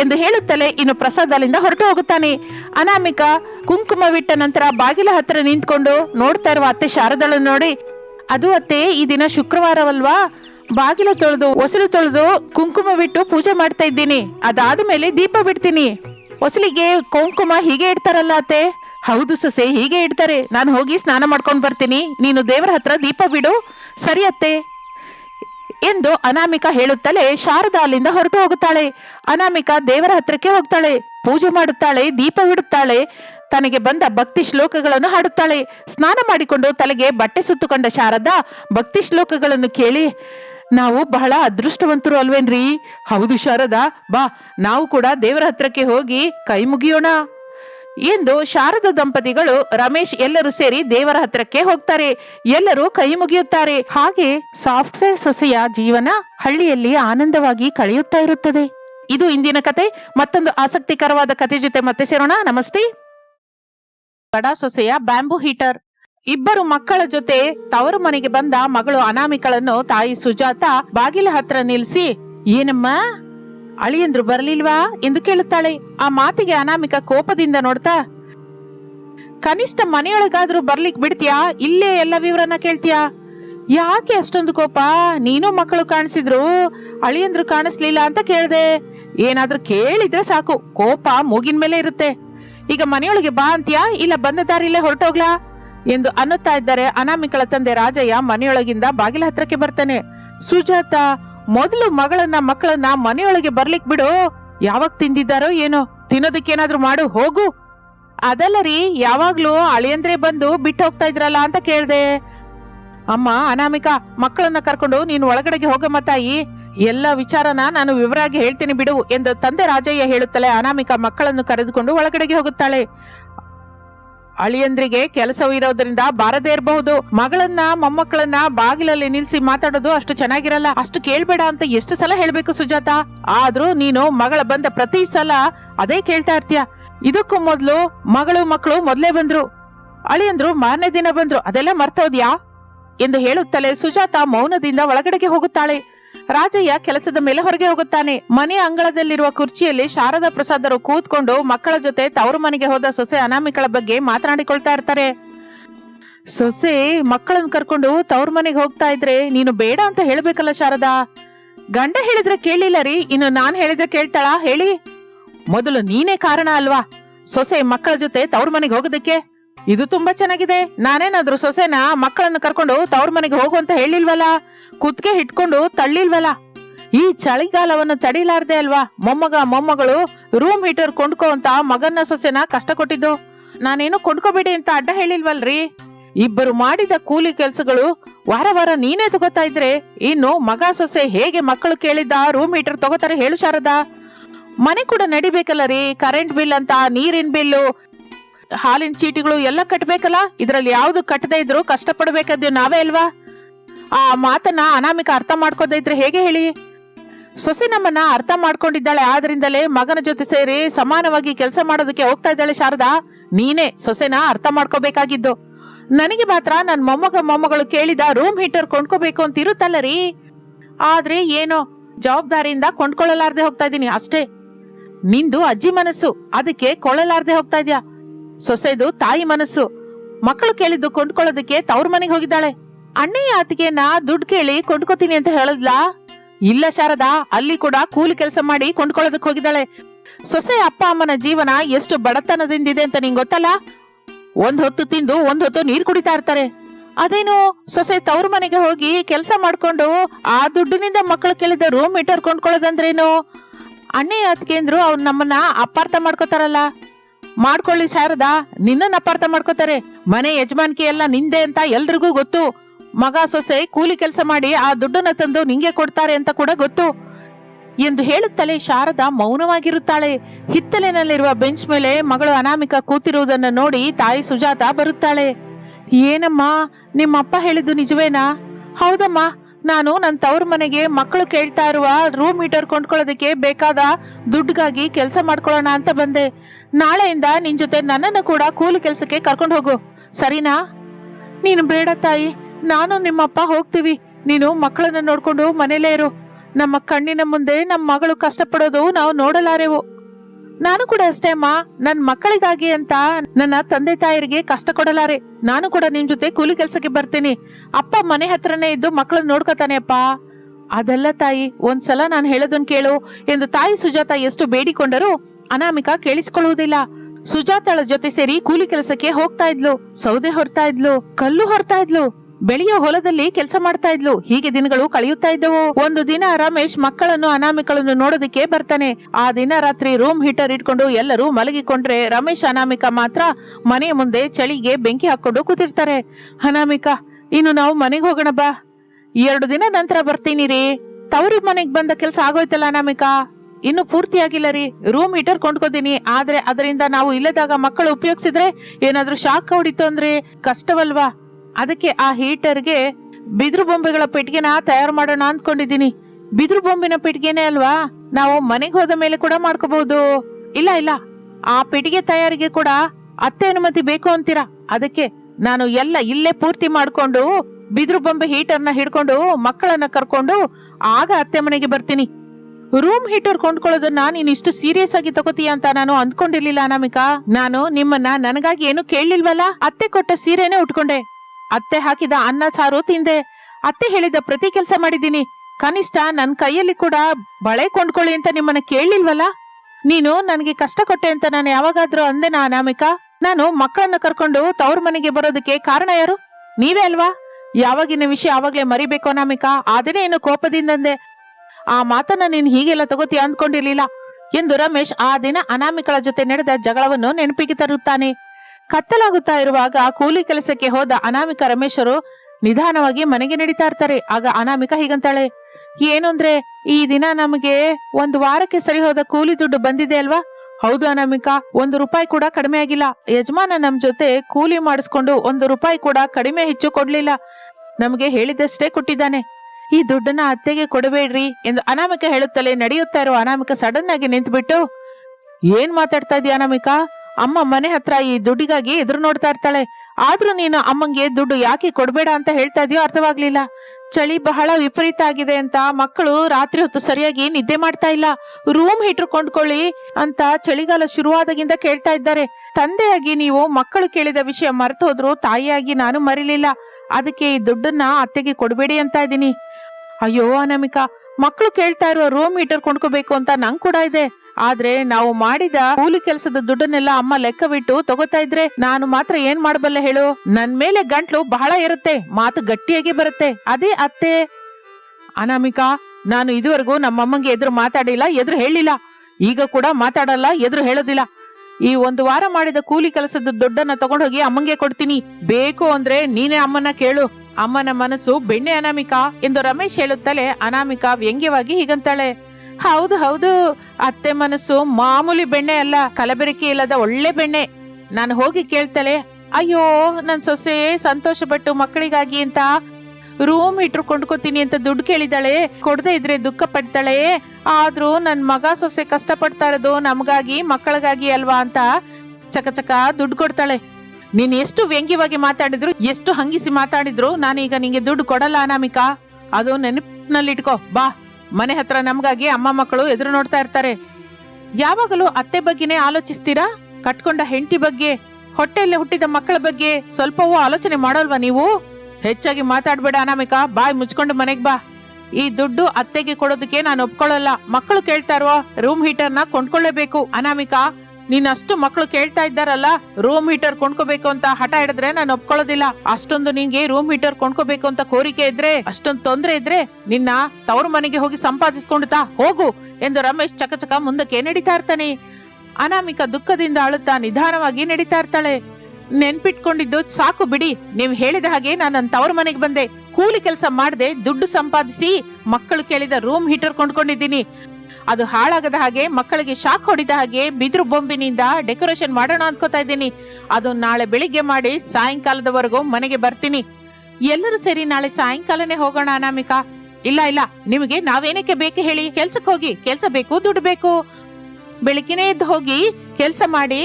ಎಂದು ಹೇಳುತ್ತಲೇ ಇನ್ನು ಪ್ರಸಾದ್ ಅಲ್ಲಿಂದ ಹೊರಟು ಹೋಗುತ್ತಾನೆ. ಅನಾಮಿಕ ಕುಂಕುಮವಿಟ್ಟ ನಂತರ ಬಾಗಿಲ ಹತ್ತಿರ ನಿಂತ್ಕೊಂಡು ನೋಡ್ತಾ ಇರುವ ಅತ್ತೆ ಶಾರದಳನ್ನು ನೋಡಿ, ಅದು ಅತ್ತೆ, ಈ ದಿನ ಶುಕ್ರವಾರವಲ್ವಾ? ಬಾಗಿಲ ತೊಳೆದು, ಒಸಲು ತೊಳೆದು ಕುಂಕುಮ ಬಿಟ್ಟು ಪೂಜೆ ಮಾಡ್ತಾ ಇದ್ದೀನಿ. ಅದಾದ ಮೇಲೆ ದೀಪ ಬಿಡ್ತೀನಿ. ಒಸಲಿಗೆ ಕುಂಕುಮ ಹೀಗೆ ಇಡ್ತಾರಲ್ಲ ಅತ್ತೆ. ಹೌದು ಸೊಸೆ, ಹೀಗೆ ಇಡ್ತಾರೆ. ನಾನು ಹೋಗಿ ಸ್ನಾನ ಮಾಡ್ಕೊಂಡು ಬರ್ತೀನಿ. ನೀನು ದೇವರ ಹತ್ರ ದೀಪ ಬಿಡು. ಸರಿ ಅತ್ತೆ. ಎಂದು ಅನಾಮಿಕ ಹೇಳುತ್ತಲೇ ಶಾರದಾ ಅಲ್ಲಿಂದ ಹೊರಟು ಹೋಗುತ್ತಾಳೆ. ಅನಾಮಿಕ ದೇವರ ಹತ್ರಕ್ಕೆ ಹೋಗ್ತಾಳೆ. ಪೂಜೆ ಮಾಡುತ್ತಾಳೆ, ದೀಪ ಬಿಡುತ್ತಾಳೆ ತನಗೆ ಬಂದ ಭಕ್ತಿ ಶ್ಲೋಕಗಳನ್ನು ಹಾಡುತ್ತಾಳೆ. ಸ್ನಾನ ಮಾಡಿಕೊಂಡು ತಲೆಗೆ ಬಟ್ಟೆ ಸುತ್ತುಕೊಂಡ ಶಾರದಾ ಭಕ್ತಿ ಶ್ಲೋಕಗಳನ್ನು ಕೇಳಿ, ನಾವು ಬಹಳ ಅದೃಷ್ಟವಂತರು ಅಲ್ವೇನ್ರಿ? ಹೌದು ಶಾರದಾ, ಬಾ, ನಾವು ಕೂಡ ದೇವರ ಹತ್ರಕ್ಕೆ ಹೋಗಿ ಕೈ ಮುಗಿಯೋಣ. ಎಂದು ಶಾರದ ದಂಪತಿಗಳು ರಮೇಶ್ ಎಲ್ಲರೂ ಸೇರಿ ದೇವರ ಹತ್ರಕ್ಕೆ ಹೋಗ್ತಾರೆ. ಎಲ್ಲರೂ ಕೈ ಮುಗಿಯುತ್ತಾರೆ. ಹಾಗೆ ಸಾಫ್ಟ್ವೇರ್ ಸೊಸೆಯ ಜೀವನ ಹಳ್ಳಿಯಲ್ಲಿ ಆನಂದವಾಗಿ ಕಳೆಯುತ್ತಾ ಇರುತ್ತದೆ. ಇದು ಇಂದಿನ ಕತೆ. ಮತ್ತೊಂದು ಆಸಕ್ತಿಕರವಾದ ಕತೆ ಜೊತೆ ಮತ್ತೆ ಸೇರೋಣ. ನಮಸ್ತೆ. ಬಡ ಸೊಸೆಯ ಬ್ಯಾಂಬು ಹೀಟರ್. ಇಬ್ಬರು ಮಕ್ಕಳ ಜೊತೆ ತವರು ಮನೆಗೆ ಬಂದ ಮಗಳು ಅನಾಮಿಕಳನ್ನು ತಾಯಿ ಸುಜಾತ ಬಾಗಿಲ ಹತ್ರ ನಿಲ್ಸಿ, ಏನಮ್ಮ ಅಳಿಯಂದ್ರು ಬರಲಿಲ್ವಾ ಎಂದು ಕೇಳುತ್ತಾಳೆ. ಆ ಮಾತಿಗೆ ಅನಾಮಿಕ ಕೋಪದಿಂದ ನೋಡ್ತಾ, ಕನಿಷ್ಠ ಮನೆಯೊಳಗಾದ್ರೂ ಬರ್ಲಿಕ್ ಬಿಡ್ತೀಯಾ? ಇಲ್ಲೇ ಎಲ್ಲ ವಿವರನ ಕೇಳ್ತೀಯಾ? ಯಾಕೆ ಅಷ್ಟೊಂದು ಕೋಪ? ನೀನು ಮಕ್ಕಳು ಕಾಣಿಸಿದ್ರು ಅಳಿಯಂದ್ರು ಕಾಣಿಸ್ಲಿಲ್ಲ ಅಂತ ಕೇಳ್ದೆ. ಏನಾದ್ರೂ ಕೇಳಿದ್ರೆ ಸಾಕು. ಕೋಪ ಮೂಗಿನ ಮೇಲೆ ಇರುತ್ತೆ. ಈಗ ಮನೆಯೊಳಗೆ ಬಾ ಅಂತೀಯಾ? ಇಲ್ಲ ಬಂದ ದಾರಿಲೇ ಹೊರಟೋಗ್ಲಾ? ಎಂದು ಅನ್ನುತ್ತಾ ಇದ್ದಾರೆ ಅನಾಮಿಕಳ ತಂದೆ ರಾಜಯ್ಯ ಮನೆಯೊಳಗಿಂದ ಬಾಗಿಲ ಹತ್ರಕ್ಕೆ ಬರ್ತಾನೆ. ಸುಜಾತ ಮೊದಲು ಮಗಳನ್ನ, ಮಕ್ಕಳನ್ನ ಮನೆಯೊಳಗೆ ಬರ್ಲಿಕ್ ಬಿಡು. ಯಾವಾಗ ತಿಂದಿದ್ದಾರೋ ಏನೋ ತಿನ್ನೋದಕ್ಕೇನಾದ್ರೂ ಮಾಡು, ಹೋಗು. ಅದಲ್ಲ ರೀ, ಯಾವಾಗ್ಲೂ ಅಳಿಯಂದ್ರೆ ಬಂದು ಬಿಟ್ಟು ಹೋಗ್ತಾ ಇದ್ರಲ್ಲ ಅಂತ ಕೇಳ್ದೆ. ಅಮ್ಮ, ಅನಾಮಿಕಾ, ಮಕ್ಕಳನ್ನ ಕರ್ಕೊಂಡು ನೀನು ಒಳಗಡೆಗೆ ಹೋಗಮ್ಮ ತಾಯಿ. ಎಲ್ಲ ವಿಚಾರನ ನಾನು ವಿವರಾಗಿ ಹೇಳ್ತೀನಿ ಬಿಡು ಎಂದು ತಂದೆ ರಾಜಯ್ಯ ಹೇಳುತ್ತಲೇ ಅನಾಮಿಕಾ ಮಕ್ಕಳನ್ನು ಕರೆದುಕೊಂಡು ಒಳಗಡೆಗೆ ಹೋಗುತ್ತಾಳೆ. ಅಳಿಯಂದ್ರಿಗೆ ಕೆಲಸವೂ ಇರೋದ್ರಿಂದ ಬಾರದೇ ಇರಬಹುದು. ಮಗಳನ್ನ, ಮೊಮ್ಮಕ್ಕಳನ್ನ ಬಾಗಿಲಲ್ಲಿ ನಿಲ್ಸಿ ಮಾತಾಡೋದು ಅಷ್ಟು ಚೆನ್ನಾಗಿರಲ್ಲ. ಅಷ್ಟು ಕೇಳ್ಬೇಡ ಅಂತ ಎಷ್ಟು ಸಲ ಹೇಳ್ಬೇಕು ಸುಜಾತ? ಆದ್ರೂ ನೀನು ಮಗಳ ಬಂದ ಪ್ರತಿ ಸಲ ಅದೇ ಕೇಳ್ತಾ ಇರ್ತೀಯ. ಇದಕ್ಕೂ ಮೊದ್ಲು ಮಗಳು, ಮಕ್ಕಳು ಮೊದ್ಲೇ ಬಂದ್ರು. ಅಳಿಯಂದ್ರು ಮಾರನೇ ದಿನ ಬಂದ್ರು. ಅದೆಲ್ಲ ಮರ್ತೋದ್ಯಾ? ಎಂದು ಹೇಳುತ್ತಲೇ ಸುಜಾತ ಮೌನದಿಂದ ಒಳಗಡೆಗೆ ಹೋಗುತ್ತಾಳೆ. ರಾಜಯ್ಯ ಕೆಲಸದ ಮೇಲೆ ಹೊರಗೆ ಹೋಗುತ್ತಾನೆ. ಮನೆ ಅಂಗಳದಲ್ಲಿರುವ ಕುರ್ಚಿಯಲ್ಲಿ ಶಾರದಾ ಪ್ರಸಾದರು ಕೂತ್ಕೊಂಡು ಮಕ್ಕಳ ಜೊತೆ ತವರು ಮನೆಗೆ ಹೋದ ಸೊಸೆ ಅನಾಮಿಕಳ ಬಗ್ಗೆ ಮಾತನಾಡಿಕೊಳ್ತಾ ಇರ್ತಾರೆ. ಸೊಸೆ, ಮಕ್ಕಳನ್ನು ಕರ್ಕೊಂಡು ತವ್ರ ಮನೆಗೆ ಹೋಗ್ತಾ ಇದ್ರೆ ನೀನು ಬೇಡ ಅಂತ ಹೇಳ್ಬೇಕಲ್ಲ ಶಾರದಾ. ಗಂಡ ಹೇಳಿದ್ರೆ ಕೇಳಿಲ್ಲ ರೀ, ಇನ್ನು ನಾನ್ ಹೇಳಿದ್ರೆ ಕೇಳ್ತಾಳಾ ಹೇಳಿ. ಮೊದಲು ನೀನೇ ಕಾರಣ ಅಲ್ವಾ? ಸೊಸೆ ಮಕ್ಕಳ ಜೊತೆ ತವ್ರ ಮನೆಗೆ ಹೋಗೋದಕ್ಕೆ. ಇದು ತುಂಬಾ ಚೆನ್ನಾಗಿದೆ. ನಾನೇನಾದ್ರೂ ಸೊಸೆನ ಮಕ್ಕಳನ್ನು ಕರ್ಕೊಂಡು ತವ್ರ ಮನೆಗೆ ಹೋಗು ಅಂತ ಹೇಳಿಲ್ವಲ್ಲ? ಕುತ್ಗೆ ಹಿಟ್ಕೊಂಡು ತಳ್ಳಿಲ್ವಲ್ಲ? ಈ ಚಳಿಗಾಲವನ್ನು ತಡಿಲಾರ್ದೆ ಅಲ್ವಾ? ಮೊಮ್ಮಗ, ಮೊಮ್ಮಗಳು ರೂಮ್ ಹೀಟರ್ ಕೊಂಡ್ಕೋ ಅಂತ ಮಗನ ಸೊಸೆನ ಕಷ್ಟ ಕೊಟ್ಟಿದ್ದು ನಾನೇನು ಕೊಂಡ್ಕೋಬೇಡಿ ಅಂತ ಅಡ್ಡ ಹೇಳಿಲ್ವಲ್ರಿ? ಇಬ್ಬರು ಮಾಡಿದ ಕೂಲಿ ಕೆಲ್ಸಗಳು ವಾರ ವಾರ ನೀನೇ ತಗೋತಾ ಇದ್ರೆ ಇನ್ನು ಮಗ, ಸೊಸೆ ಹೇಗೆ ಮಕ್ಕಳು ಕೇಳಿದ್ದ ರೂಮ್ ಹೀಟರ್ ತಗೋತಾರೆ ಹೇಳು ಶಾರದಾ. ಮನೆ ಕೂಡ ನಡಿಬೇಕಲ್ಲ ರೀ? ಕರೆಂಟ್ ಬಿಲ್ ಅಂತ, ನೀರಿನ ಬಿಲ್ಲು ಹಾಲಿನ ಚೀಟಿಗಳು ಎಲ್ಲ ಕಟ್ಬೇಕಲ್ಲ? ಇದ್ರಲ್ಲಿ ಯಾವ್ದು ಕಟ್ಟದೇ ಇದ್ರು ಕಷ್ಟ ಪಡ್ಬೇಕಾದ್ಯೋ ನಾವೇ ಅಲ್ವಾ? ಆ ಮಾತನ್ನ ಅನಾಮಿಕ ಅರ್ಥ ಮಾಡ್ಕೋದೇ ಇದ್ರೆ ಹೇಗೆ ಹೇಳಿ? ಸೊಸೆ ನಮ್ಮನ್ನ ಅರ್ಥ ಮಾಡ್ಕೊಂಡಿದ್ದಾಳೆ, ಆದ್ರಿಂದಲೇ ಮಗನ ಜೊತೆ ಸೇರಿ ಸಮಾನವಾಗಿ ಕೆಲಸ ಮಾಡೋದಕ್ಕೆ ಹೋಗ್ತಾ ಇದ್ದಾಳೆ ಶಾರದಾ. ನೀನೇ ಸೊಸೆನ ಅರ್ಥ ಮಾಡ್ಕೋಬೇಕಾಗಿದ್ದು. ನನಗೆ ಮಾತ್ರ ನನ್ನ ಮೊಮ್ಮಗ ಮೊಮ್ಮಗಳು ಕೇಳಿದ ರೂಮ್ ಹೀಟರ್ ಕೊಂಡ್ಕೋಬೇಕು ಅಂತ ಇರುತ್ತಲ್ಲ ರೀ? ಆದ್ರೆ ಏನೋ ಜವಾಬ್ದಾರಿಯಿಂದ ಕೊಂಡ್ಕೊಳ್ಳಲಾರ್ದೆ ಹೋಗ್ತಾ ಇದ್ದೀನಿ ಅಷ್ಟೇ. ನಿಂದು ಅಜ್ಜಿ ಮನಸ್ಸು, ಅದಕ್ಕೆ ಕೊಳ್ಳಲಾರ್ದೆ ಹೋಗ್ತಾ ಇದ್ಯಾ? ಸೊಸೆದು ತಾಯಿ ಮನಸ್ಸು. ಮಕ್ಕಳು ಕೇಳಿದ್ದು ಕೊಂಡ್ಕೊಳ್ಳೋದಕ್ಕೆ ತವ್ರ ಮನೆಗೆ ಹೋಗಿದ್ದಾಳೆ. ಅಣ್ಣಯ್ಯ ಆತಿಗೆನ ದುಡ್ಡು ಕೇಳಿ ಕೊಂಡ್ಕೋತೀನಿ ಅಂತ ಹೇಳದ್ಲಾ? ಇಲ್ಲ ಶಾರದಾ, ಅಲ್ಲಿ ಕೂಡ ಕೂಲಿ ಕೆಲಸ ಮಾಡಿ ಕೊಂಡ್ಕೊಳ್ಳೋದಕ್ಕೆ ಹೋಗಿದ್ದಾಳೆ. ಸೊಸೆ ಅಪ್ಪ ಅಮ್ಮನ ಜೀವನ ಎಷ್ಟು ಬಡತನದಿಂದಿದೆ ಅಂತ ನಿಂಗೆ ಗೊತ್ತಲ್ಲ? ಒಂದ್ ಹೊತ್ತು ತಿಂದು ಒಂದ್ ಹೊತ್ತು ನೀರು ಕುಡಿತಾ ಇರ್ತಾರೆ. ಅದೇನು ಸೊಸೆ ತವ್ರ ಮನೆಗೆ ಹೋಗಿ ಕೆಲಸ ಮಾಡ್ಕೊಂಡು ಆ ದುಡ್ಡಿನಿಂದ ಮಕ್ಕಳು ಕೇಳಿದ ರೂಮ್ ಮೀಟರ್ ಕೊಂಡ್ಕೊಳ್ಳೋದಂದ್ರೇನು? ಅಣ್ಣಯ್ಯ ಅತ್ಕೇಂದ್ರು ಅವ್ರು ನಮ್ಮನ್ನ ಅಪಾರ್ಥ ಮಾಡ್ಕೋತಾರಲ್ಲ. ಮಾಡ್ಕೊಳ್ಳಿ ಶಾರದಾ, ನಿನ್ನನ್ನ ಅಪಾರ್ಥ ಮಾಡ್ಕೋತಾರೆ. ಮನೆ ಯಜಮಾನಿಕೆ ಎಲ್ಲ ನಿಂದೆ ಅಂತ ಎಲ್ರಿಗೂ ಗೊತ್ತು. ಮಗ ಸೊಸೆ ಕೂಲಿ ಕೆಲಸ ಮಾಡಿ ಆ ದುಡ್ಡನ್ನ ತಂದು ನಿಂಗೆ ಕೊಡ್ತಾರೆ ಅಂತ ಕೂಡ ಗೊತ್ತು. ಎಂದು ಹೇಳುತ್ತಲೇ ಶಾರದಾ ಮೌನವಾಗಿರುತ್ತಾಳೆ. ಹಿತ್ತಲಿನಲ್ಲಿರುವ ಬೆಂಚ್ ಮೇಲೆ ಮಗಳು ಅನಾಮಿಕ ಕೂತಿರುವುದನ್ನು ನೋಡಿ ತಾಯಿ ಸುಜಾತ ಬರುತ್ತಾಳೆ. ಏನಮ್ಮ, ನಿಮ್ಮಪ್ಪ ಹೇಳಿದ್ದು ನಿಜವೇನಾ? ಹೌದಮ್ಮ, ನಾನು ನನ್ನ ತವ್ರ ಮನೆಗೆ ಮಕ್ಕಳು ಕೇಳ್ತಾ ಇರುವ ರೂಮ್ ಹೀಟರ್ ಕೊಂಡ್ಕೊಳ್ಳೋದಕ್ಕೆ ಬೇಕಾದ ದುಡ್ಡಿಗಾಗಿ ಕೆಲಸ ಮಾಡ್ಕೊಳ್ಳೋಣ ಅಂತ ಬಂದೆ. ನಾಳೆಯಿಂದ ನಿನ್ನ ಜೊತೆ ನನ್ನನ್ನು ಕೂಡ ಕೂಲಿ ಕೆಲಸಕ್ಕೆ ಕರ್ಕೊಂಡು ಹೋಗು. ಸರಿನಾ? ನೀನು ಬೇಡ ತಾಯಿ. ನಾನು ನಿಮ್ಮಪ್ಪ ಹೋಗ್ತೀವಿ. ನೀನು ಮಕ್ಕಳನ್ನ ನೋಡ್ಕೊಂಡು ಮನೇಲೇ ಇರು. ನಮ್ಮ ಕಣ್ಣಿನ ಮುಂದೆ ನಮ್ಮ ಮಗಳು ಕಷ್ಟಪಡೋದು ನಾವು ನೋಡಲಾರೆವು. ನಾನು ಕೂಡ ಅಷ್ಟೇ ಅಮ್ಮ. ನನ್ನ ಮಕ್ಕಳಿಗಾಗಿ ಅಂತ ನನ್ನ ತಂದೆ ತಾಯರಿಗೆ ಕಷ್ಟ ಕೊಡಲಾರೆ. ನಾನು ಕೂಡ ನಿಮ್ ಜೊತೆ ಕೂಲಿ ಕೆಲಸಕ್ಕೆ ಬರ್ತೀನಿ. ಅಪ್ಪ ಮನೆ ಹತ್ರನೇ ಇದ್ದು ಮಕ್ಕಳನ್ನ ನೋಡ್ಕೊತಾನೆ ಅಪ್ಪ. ಅದಲ್ಲ ತಾಯಿ, ಒಂದ್ಸಲ ನಾನು ಹೇಳೋದನ್ ಕೇಳು. ಎಂದು ತಾಯಿ ಸುಜಾತ ಎಷ್ಟು ಬೇಡಿಕೊಂಡರೂ ಅನಾಮಿಕ ಕೇಳಿಸ್ಕೊಳ್ಳುವುದಿಲ್ಲ. ಸುಜಾತಳ ಜೊತೆ ಸೇರಿ ಕೂಲಿ ಕೆಲಸಕ್ಕೆ ಹೋಗ್ತಾ ಇದ್ಲು. ಸೌದೆ ಹೊರ್ತಾ ಇದ್ಲು. ಕಲ್ಲು ಹೊರ್ತಾ ಇದ್ಲು. ಬೆಳೆಯೋ ಹೊಲದಲ್ಲಿ ಕೆಲಸ ಮಾಡ್ತಾ ಇದ್ಲು. ಹೀಗೆ ದಿನಗಳು ಕಳೆಯುತ್ತಾ ಇದ್ದವು. ಒಂದು ದಿನ ರಮೇಶ್ ಮಕ್ಕಳನ್ನು, ಅನಾಮಿಕಳನ್ನು ನೋಡೋದಕ್ಕೆ ಬರ್ತಾನೆ. ಆ ದಿನ ರಾತ್ರಿ ರೂಮ್ ಹೀಟರ್ ಇಟ್ಕೊಂಡು ಎಲ್ಲರೂ ಮಲಗಿಕೊಂಡ್ರೆ ರಮೇಶ್, ಅನಾಮಿಕ ಮಾತ್ರ ಮನೆಯ ಮುಂದೆ ಚಳಿಗೆ ಬೆಂಕಿ ಹಾಕೊಂಡು ಕೂತಿರ್ತಾರೆ. ಅನಾಮಿಕ, ಇನ್ನು ನಾವು ಮನೆಗೆ ಹೋಗೋಣ ಬಾ. ಎರಡು ದಿನ ನಂತರ ಬರ್ತೀನಿ ರೀ. ತವರು ಮನೆಗೆ ಬಂದ ಕೆಲಸ ಆಗೋಯ್ತಲ್ಲ ಅನಾಮಿಕ? ಇನ್ನು ಪೂರ್ತಿ ಆಗಿಲ್ಲ ರೀ. ರೂಮ್ ಹೀಟರ್ ಕೊಂಡ್ಕೋತೀನಿ. ಆದ್ರೆ ಅದರಿಂದ ನಾವು ಇಲ್ಲದಾಗ ಮಕ್ಕಳು ಉಪಯೋಗಿಸಿದ್ರೆ ಏನಾದ್ರೂ ಶಾಕ್ ಹೊಡಿತು ಅಂದ್ರೆ ಕಷ್ಟವಲ್ವಾ? ಅದಕ್ಕೆ ಆ ಹೀಟರ್ಗೆ ಬಿದಿರು ಬೊಂಬೆಗಳ ಪೆಟ್ಟಿಗೆನ ತಯಾರು ಮಾಡೋಣ ಅಂದ್ಕೊಂಡಿದ್ದೀನಿ. ಬಿದಿರು ಬೊಂಬಿನ ಪೆಟ್ಟಿಗೆನೆ ಅಲ್ವಾ? ನಾವು ಮನೆಗೆ ಹೋದ ಮೇಲೆ ಕೂಡ ಮಾಡ್ಕೋಬಹುದು ಇಲ್ಲ ಇಲ್ಲ. ಆ ಪೆಟ್ಟಿಗೆ ತಯಾರಿಗೆ ಕೂಡ ಅತ್ತೆ ಅನುಮತಿ ಬೇಕು ಅಂತೀರಾ? ಅದಕ್ಕೆ ನಾನು ಎಲ್ಲ ಇಲ್ಲೇ ಪೂರ್ತಿ ಮಾಡ್ಕೊಂಡು ಬಿದಿರು ಬೊಂಬೆ ಹೀಟರ್ನ ಹಿಡ್ಕೊಂಡು ಮಕ್ಕಳನ್ನ ಕರ್ಕೊಂಡು ಆಗ ಅತ್ತೆ ಮನೆಗೆ ಬರ್ತೀನಿ. ರೂಮ್ ಹೀಟರ್ ಕೊಂಡ್ಕೊಳ್ಳೋದನ್ನ ನೀನ್ ಇಷ್ಟು ಸೀರಿಯಸ್ ಆಗಿ ತಗೋತೀಯ ಅಂತ ನಾನು ಅಂದ್ಕೊಂಡಿರ್ಲಿಲ್ಲ ಅನಾಮಿಕಾ. ನಾನು ನಿಮ್ಮನ್ನ ನನಗಾಗಿ ಏನು ಕೇಳಲಿಲ್ವಲ್ಲ ಅತ್ತೆ ಕೊಟ್ಟ ಸೀರೆನೇ ಉಟ್ಕೊಂಡೆ. ಅತ್ತೆ ಹಾಕಿದ ಅನ್ನ ಸಾರು ತಿಂದೆ. ಅತ್ತೆ ಹೇಳಿದ ಪ್ರತಿ ಕೆಲಸ ಮಾಡಿದ್ದೀನಿ. ಕನಿಷ್ಠ ನನ್ ಕೈಯಲ್ಲಿ ಕೂಡ ಬಳೆ ಕೊಂಡ್ಕೊಳ್ಳಿ ಅಂತ ನಿಮ್ಮನ್ನ ಕೇಳಲಿಲ್ವಲ್ಲ ನೀನು ನನಗೆ ಕಷ್ಟ ಕೊಟ್ಟೆ ಅಂತ ನಾನು ಯಾವಾಗಾದ್ರೂ ಅಂದೆನಾ ಅನಾಮಿಕಾ. ನಾನು ಮಕ್ಕಳನ್ನ ಕರ್ಕೊಂಡು ತವ್ರ ಮನೆಗೆ ಬರೋದಕ್ಕೆ ಕಾರಣ ಯಾರು? ನೀವೇ ಅಲ್ವಾ? ಯಾವಾಗಿನ ವಿಷಯ ಆವಾಗ್ಲೇ ಮರಿಬೇಕು ಅನಾಮಿಕಾ. ಆದರೆ ಏನು ಕೋಪದಿಂದಂದೆ ಆ ಮಾತನ್ನ ನೀನ್ ಹೀಗೆಲ್ಲ ತಗೋತೀಯ ಅಂದ್ಕೊಂಡಿರ್ಲಿಲ್ಲ. ಎಂದು ರಮೇಶ್ ಆ ದಿನ ಅನಾಮಿಕಳ ಜೊತೆ ನಡೆದ ಜಗಳವನ್ನು ನೆನಪಿಗೆ ತರುತ್ತಾನೆ. ಕತ್ತಲಾಗುತ್ತಾ ಇರುವಾಗ ಕೂಲಿ ಕೆಲಸಕ್ಕೆ ಹೋದ ಅನಾಮಿಕ ರಮೇಶರು ನಿಧಾನವಾಗಿ ಮನೆಗೆ ನಡೀತಾ ಇರ್ತಾರೆ. ಆಗ ಅನಾಮಿಕ ಹೀಗಂತಾಳೆ, ಏನು ಅಂದ್ರೆ, ಈ ದಿನ ನಮಗೆ ಒಂದು ವಾರಕ್ಕೆ ಸರಿ ಹೋದ ಕೂಲಿ ದುಡ್ಡು ಬಂದಿದೆ ಅಲ್ವಾ? ಹೌದು ಅನಾಮಿಕ, ಒಂದು ರೂಪಾಯಿ ಕೂಡ ಕಡಿಮೆ ಆಗಿಲ್ಲ. ಯಜಮಾನ ನಮ್ ಜೊತೆ ಕೂಲಿ ಮಾಡಿಸ್ಕೊಂಡು ಒಂದು ರೂಪಾಯಿ ಕೂಡ ಕಡಿಮೆ ಹೆಚ್ಚು ಕೊಡ್ಲಿಲ್ಲ. ನಮಗೆ ಹೇಳಿದಷ್ಟೇ ಕೊಟ್ಟಿದ್ದಾನೆ. ಈ ದುಡ್ಡನ್ನ ಅತ್ತೆಗೆ ಕೊಡಬೇಡ್ರಿ ಎಂದು ಅನಾಮಿಕ ಹೇಳುತ್ತಲೇ ನಡೆಯುತ್ತಾ ಇರುವ ಅನಾಮಿಕ ಸಡನ್ ಆಗಿ ನಿಂತ್ಬಿಟ್ಟು, ಏನ್ ಮಾತಾಡ್ತಾ ಇದೀಯ ಅನಾಮಿಕ? ಅಮ್ಮ ಮನೆ ಹತ್ರ ಈ ದುಡ್ಡಿಗಾಗಿ ಎದುರು ನೋಡ್ತಾ ಇರ್ತಾಳೆ. ಆದ್ರೂ ನೀನು ಅಮ್ಮಂಗೆ ದುಡ್ಡು ಯಾಕೆ ಕೊಡ್ಬೇಡ ಅಂತ ಹೇಳ್ತಾ ಇದೆಯೋ ಅರ್ಥವಾಗ್ಲಿಲ್ಲ. ಚಳಿ ಬಹಳ ವಿಪರೀತ ಆಗಿದೆ ಅಂತ ಮಕ್ಕಳು ರಾತ್ರಿ ಹೊತ್ತು ಸರಿಯಾಗಿ ನಿದ್ದೆ ಮಾಡ್ತಾ ಇಲ್ಲ. ರೂಮ್ ಹೀಟರ್ ಕೊಂಡ್ಕೊಳ್ಳಿ ಅಂತ ಚಳಿಗಾಲ ಶುರುವಾದಾಗಿಂದ ಕೇಳ್ತಾ ಇದ್ದಾರೆ. ತಂದೆಯಾಗಿ ನೀವು ಮಕ್ಕಳು ಕೇಳಿದ ವಿಷಯ ಮರೆತು ಹೋದ್ರು ತಾಯಿಯಾಗಿ ನಾನು ಮರಿಲಿಲ್ಲ. ಅದಕ್ಕೆ ಈ ದುಡ್ಡನ್ನ ಅತ್ತೆಗೆ ಕೊಡಬೇಡಿ ಅಂತ ಇದ್ದೀನಿ. ಅಯ್ಯೋ ಅನಮಿಕಾ, ಮಕ್ಕಳು ಕೇಳ್ತಾ ಇರುವ ರೂಮ್ ಹೀಟರ್ ಕೊಂಡ್ಕೋಬೇಕು ಅಂತ ನಂಗೆ ಕೂಡ ಇದೆ. ಆದ್ರೆ ನಾವು ಮಾಡಿದ ಕೂಲಿ ಕೆಲಸದ ದುಡ್ಡನ್ನೆಲ್ಲ ಅಮ್ಮ ಲೆಕ್ಕವಿಟ್ಟು ತಗೋತಾ ಇದ್ರೆ ನಾನು ಮಾತ್ರ ಏನ್ ಮಾಡಬಲ್ಲೆ ಹೇಳು? ನನ್ ಮೇಲೆ ಗಂಟ್ಲು ಬಹಳ ಇರುತ್ತೆ ಮಾತು ಗಟ್ಟಿಯಾಗಿ ಬರುತ್ತೆ. ಅದೇ ಅತ್ತೆ. ಅನಾಮಿಕಾ, ನಾನು ಇದುವರೆಗೂ ನಮ್ಮಮ್ಮಂಗೆ ಎದುರು ಮಾತಾಡಿಲ್ಲ, ಎದುರು ಹೇಳಿಲ್ಲ. ಈಗ ಕೂಡ ಮಾತಾಡಲ್ಲ, ಎದುರು ಹೇಳೋದಿಲ್ಲ. ಈ ಒಂದು ವಾರ ಮಾಡಿದ ಕೂಲಿ ಕೆಲಸದ ದುಡ್ಡನ್ನ ತಗೊಂಡೋಗಿ ಅಮ್ಮಂಗೆ ಕೊಡ್ತೀನಿ. ಬೇಕು ಅಂದ್ರೆ ನೀನೇ ಅಮ್ಮನ ಕೇಳು. ಅಮ್ಮನ ಮನಸ್ಸು ಬೆಣ್ಣೆ ಅನಾಮಿಕಾ ಎಂದು ರಮೇಶ್ ಹೇಳುತ್ತಲೇ ಅನಾಮಿಕಾ ವ್ಯಂಗ್ಯವಾಗಿ ಹೀಗಂತಾಳೆ. ಹೌದು ಹೌದು. ಅತ್ತೆ ಮನಸ್ಸು ಮಾಮೂಲಿ ಬೆಣ್ಣೆ ಅಲ್ಲ, ಕಲಬೆರಕೆ ಇಲ್ಲದ ಒಳ್ಳೆ ಬೆಣ್ಣೆ. ನಾನು ಹೋಗಿ ಕೇಳ್ತಾಳೆ ಅಯ್ಯೋ ನನ್ನ ಸೊಸೆ ಸಂತೋಷ ಪಟ್ಟು ಮಕ್ಕಳಿಗಾಗಿ ಅಂತ ರೂಮ್ ಇಟ್ರು ಕೊಂಡ್ಕೋತೀನಿ ಅಂತ ದುಡ್ಡು ಕೇಳಿದಾಳೆ, ಕೊಡದೆ ಇದ್ರೆ ದುಃಖ ಪಡ್ತಾಳೆ. ಆದ್ರೂ ನನ್ನ ಮಗ ಸೊಸೆ ಕಷ್ಟ ಪಡ್ತಾ ಇರೋದು ನಮಗಾಗಿ, ಮಕ್ಕಳಿಗಾಗಿ ಅಲ್ವಾ ಅಂತ ಚಕ ಚಕ ದುಡ್ಡು ಕೊಡ್ತಾಳೆ. ನೀನ್ ಎಷ್ಟು ವ್ಯಂಗ್ಯವಾಗಿ ಮಾತಾಡಿದ್ರು, ಎಷ್ಟು ಹಂಗಿಸಿ ಮಾತಾಡಿದ್ರು, ನಾನೀಗ ನಿಂಗೆ ದುಡ್ಡು ಕೊಡಲ್ಲ ಅನಾಮಿಕಾ. ಅದು ನೆನಪಿನಲ್ಲಿಟ್ಕೋ, ಬಾ. ಮನೆ ಹತ್ರ ನಮಗಾಗಿ ಅಮ್ಮ ಮಕ್ಕಳು ಎದುರು ನೋಡ್ತಾ ಇರ್ತಾರೆ. ಯಾವಾಗಲೂ ಅತ್ತೆ ಬಗ್ಗೆನೇ ಆಲೋಚಿಸ್ತೀರಾ? ಕಟ್ಕೊಂಡ ಹೆಂಡತಿ ಬಗ್ಗೆ, ಹೊಟ್ಟೆಯಲ್ಲಿ ಹುಟ್ಟಿದ ಮಕ್ಕಳ ಬಗ್ಗೆ ಸ್ವಲ್ಪವೂ ಆಲೋಚನೆ ಮಾಡೋಲ್ವಾ ನೀವು? ಹೆಚ್ಚಾಗಿ ಮಾತಾಡ್ಬೇಡ ಅನಾಮಿಕಾ, ಬಾಯ್ ಮುಚ್ಕೊಂಡು ಮನೆಗ್ ಬಾ. ಈ ದುಡ್ಡು ಅತ್ತೆಗೆ ಕೊಡೋದಕ್ಕೆ ನಾನು ಒಪ್ಕೊಳ್ಳಲ್ಲ. ಮಕ್ಕಳು ಕೇಳ್ತಾ ಇರುವ ರೂಮ್ ಹೀಟರ್ನ ಕೊಂಡ್ಕೊಳ್ಳೇಬೇಕು ಅನಾಮಿಕಾ. ನೀನ್ ಅಷ್ಟು ಮಕ್ಕಳು ಕೇಳ್ತಾ ಇದ್ದಾರಲ್ಲ ರೂಮ್ ಹೀಟರ್ ಕೊಂಡ್ಕೋಬೇಕು ಅಂತ ಹಠ ಹಿಡಿದ್ರೆ ನಾನು ಒಪ್ಕೊಳ್ಳೋದಿಲ್ಲ. ಅಷ್ಟೊಂದು ನಿನ್ಗೆ ರೂಮ್ ಹೀಟರ್ ಕೊಂಡ್ಕೋಬೇಕು ಅಂತ ಕೋರಿಕೆ ಇದ್ರೆ, ಅಷ್ಟೊಂದು ತೊಂದ್ರೆ ಇದ್ರೆ ನಿನ್ನ ತವ್ರ ಮನೆಗೆ ಹೋಗಿ ಸಂಪಾದಿಸ್ಕೊಂಡು ತಾ ಹೋಗು ಎಂದು ರಮೇಶ್ ಚಕಚಕ ಮುಂದಕ್ಕೆ ನಡೀತಾ ಇರ್ತಾನೆ. ಅನಾಮಿಕ ದುಃಖದಿಂದ ಅಳುತ್ತಾ ನಿಧಾನವಾಗಿ ನಡೀತಾ ಇರ್ತಾಳೆ. ನೆನ್ಪಿಟ್ಕೊಂಡಿದ್ದು, ಸಾಕು ಬಿಡಿ, ನೀವು ಹೇಳಿದ ಹಾಗೆ ನಾನು ನನ್ನ ತವ್ರ ಮನೆಗೆ ಬಂದೆ. ಕೂಲಿ ಕೆಲಸ ಮಾಡದೆ, ದುಡ್ಡು ಸಂಪಾದಿಸಿ ಮಕ್ಕಳು ಕೇಳಿದ ರೂಮ್ ಹೀಟರ್ ಕೊಂಡ್ಕೊಂಡಿದ್ದೀನಿ. ಅದು ಹಾಳಾಗದ ಹಾಗೆ, ಮಕ್ಕಳಿಗೆ ಶಾಕ್ ಹೊಡಿದ ಹಾಗೆ ಬಿದಿರು ಬೊಂಬಿನಿಂದ ಡೆಕೋರೇಷನ್ ಮಾಡೋಣ ಅನ್ಕೋತಾ ಇದ್ದೀನಿ. ಅದು ನಾಳೆ ಬೆಳಿಗ್ಗೆ ಮಾಡಿ ಸಾಯಂಕಾಲದವರೆಗೂ ಮನೆಗೆ ಬರ್ತೀನಿ. ಎಲ್ಲರೂ ಸೇರಿ ನಾಳೆ ಸಾಯಂಕಾಲನೇ ಹೋಗೋಣ ಅನಾಮಿಕಾ. ಇಲ್ಲ ಇಲ್ಲ, ನಿಮಗೆ ನಾವೇನಕ್ಕೆ ಬೇಕು ಹೇಳಿ? ಕೆಲ್ಸಕ್ಕೆ ಹೋಗಿ, ಕೆಲ್ಸ ಬೇಕು, ದುಡ್ಡು ಬೇಕು. ಬೆಳಿಗ್ಗೆನೇ ಎದ್ದು ಹೋಗಿ ಕೆಲಸ ಮಾಡಿ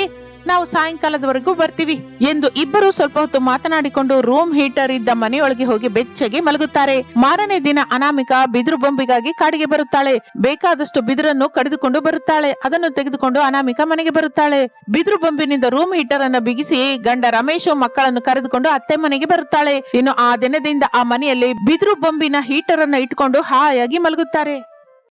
ನಾವು ಸಾಯಂಕಾಲದವರೆಗೂ ಬರ್ತೀವಿ ಎಂದು ಇಬ್ಬರು ಸ್ವಲ್ಪ ಹೊತ್ತು ಮಾತನಾಡಿಕೊಂಡು ರೂಮ್ ಹೀಟರ್ ಇದ್ದ ಮನೆಯೊಳಗೆ ಹೋಗಿ ಬೆಚ್ಚಗೆ ಮಲಗುತ್ತಾರೆ. ಮಾರನೇ ದಿನ ಅನಾಮಿಕ ಬಿದಿರು ಬೊಂಬಿಗಾಗಿ ಕಾಡಿಗೆ ಬರುತ್ತಾಳೆ. ಬೇಕಾದಷ್ಟು ಬಿದಿರನ್ನು ಕಡಿದುಕೊಂಡು ಬರುತ್ತಾಳೆ. ಅದನ್ನು ತೆಗೆದುಕೊಂಡು ಅನಾಮಿಕ ಮನೆಗೆ ಬರುತ್ತಾಳೆ. ಬಿದಿರು ಬೊಂಬಿನಿಂದ ರೂಮ್ ಹೀಟರ್ ಅನ್ನು ಬಿಗಿಸಿ ಗಂಡ ರಮೇಶ್ ಮಕ್ಕಳನ್ನು ಕರೆದುಕೊಂಡು ಅತ್ತೆ ಮನೆಗೆ ಬರುತ್ತಾಳೆ. ಇನ್ನು ಆ ದಿನದಿಂದ ಆ ಮನೆಯಲ್ಲಿ ಬಿದಿರು ಬೊಂಬಿನ ಹೀಟರ್ ಅನ್ನು ಇಟ್ಟುಕೊಂಡು ಹಾಯಾಗಿ ಮಲಗುತ್ತಾರೆ.